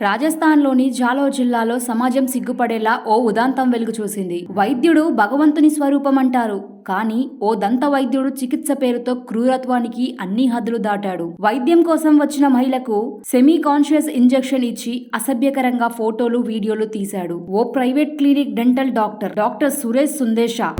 రాజస్థాన్లోని జాలో జిల్లాలో సమాజం సిగ్గుపడేలా ఓ ఉదాంతం వెలుగు చూసింది. వైద్యుడు భగవంతుని స్వరూపం అంటారు కానీ ఓ దంత వైద్యుడు చికిత్స పేరుతో క్రూరత్వానికి అన్ని హద్దులు దాటాడు. వైద్యం కోసం వచ్చిన మహిళకు సెమీ కాన్షియస్ ఇంజెక్షన్ ఇచ్చి అసభ్యకరంగా ఫోటోలు వీడియోలు తీశాడు. ఓ private clinic dental doctor doctor Suresh Sundesha.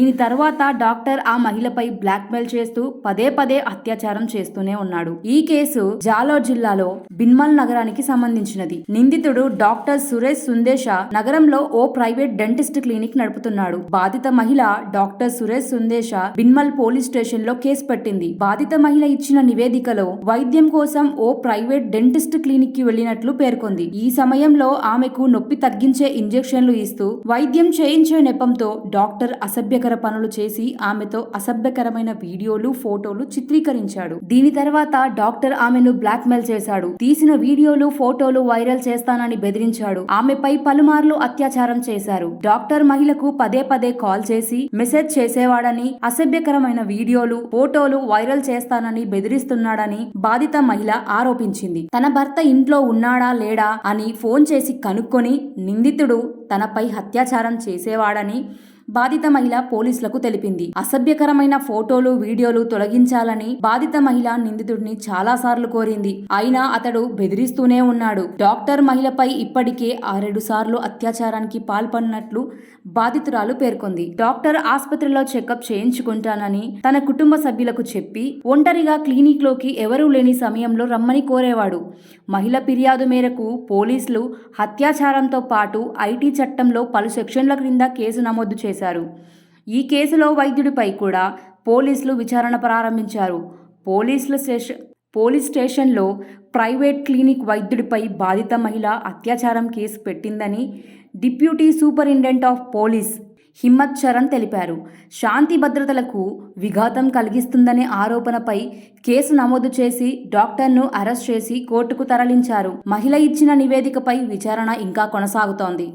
దీని తర్వాత డాక్టర్ ఆ మహిళపై బ్లాక్మెయిల్ చేస్తూ పదే పదే అత్యాచారం చేస్తూనే ఉన్నాడు. ఈ కేసు జాలోర్ జిల్లాలో బిన్మల్ నగరానికి సంబంధించినది. నిందితుడు డాక్టర్ సురేష్ సుందేశ నగరంలో ఓ ప్రైవేట్ డెంటిస్ట్ క్లినిక్ నడుపుతున్నాడు. బాధిత మహిళ డాక్టర్ సురేష్ సుందేశ బిన్మల్ పోలీస్ స్టేషన్లో కేసు పెట్టింది. బాధిత మహిళ ఇచ్చిన నివేదికలో వైద్యం కోసం ఓ ప్రైవేట్ డెంటిస్ట్ క్లినిక్కి వెళ్ళినట్లు పేర్కొంది. ఈ సమయంలో ఆమెకు నొప్పి తగ్గించే ఇంజెక్షన్లు ఇస్తూ వైద్యం చేయించే నెపంతో డాక్టర్ అసభ్యకర పనులు చేసి ఆమెతో అసభ్యకరమైన వీడియోలు ఫోటోలు చిత్రీకరించాడు. దీని తర్వాత డాక్టర్ ఆమెను బ్లాక్ మెయిల్ చేశాడు. తీసిన వీడియోలు ఫోటోలు వైరల్ చేస్తానని బెదిరించాడు. ఆమెపై పలుమార్లు అత్యాచారం చేశారు. డాక్టర్ మహిళకు పదే పదే కాల్ చేసి మెసేజ్ చేసేవాడని అసభ్యకరమైన వీడియోలు ఫోటోలు వైరల్ చేస్తానని బెదిరిస్తున్నాడని బాధిత మహిళ ఆరోపించింది. తన భర్త ఇంట్లో ఉన్నాడా లేడా అని ఫోన్ చేసి కనుక్కొని నిందితుడు తనపై అత్యాచారం చేసేవాడని బాధిత మహిళ పోలీసులకు తెలిపింది. అసభ్యకరమైన ఫోటోలు వీడియోలు తొలగించాలని బాధిత మహిళ నిందితుడిని చాలాసార్లు కోరింది. అయినా అతడు బెదిరిస్తూనే ఉన్నాడు. డాక్టర్ మహిళపై ఇప్పటికే ఆరేడు సార్లు అత్యాచారానికి పాల్పడినట్లు బాధితురాలు పేర్కొంది. డాక్టర్ ఆసుపత్రిలో చెకప్ చేయించుకుంటానని తన కుటుంబ సభ్యులకు చెప్పి ఒంటరిగా క్లినిక్లోకి ఎవరూ లేని సమయంలో రమ్మని కోరేవాడు. మహిళ ఫిర్యాదు మేరకు పోలీసులు అత్యాచారంతో పాటు ఐటీ చట్టంలో పలు సెక్షన్ల క్రింద కేసు నమోదు చేశారు. చేశారు. ఈ కేసులో వైద్యుడిపై కూడా పోలీసులు విచారణ ప్రారంభించారు. పోలీసుల స్టేషన్ పోలీస్ స్టేషన్లో ప్రైవేట్ క్లినిక్ వైద్యుడిపై బాధిత మహిళ అత్యాచారం కేసు పెట్టిందని deputy superintendent of police Himmat Charan తెలిపారు. శాంతి భద్రతలకు విఘాతం కలిగిస్తుందనే ఆరోపణపై కేసు నమోదు చేసి డాక్టర్ను అరెస్ట్ చేసి కోర్టుకు తరలించారు. మహిళ ఇచ్చిన నివేదికపై విచారణ ఇంకా కొనసాగుతోంది.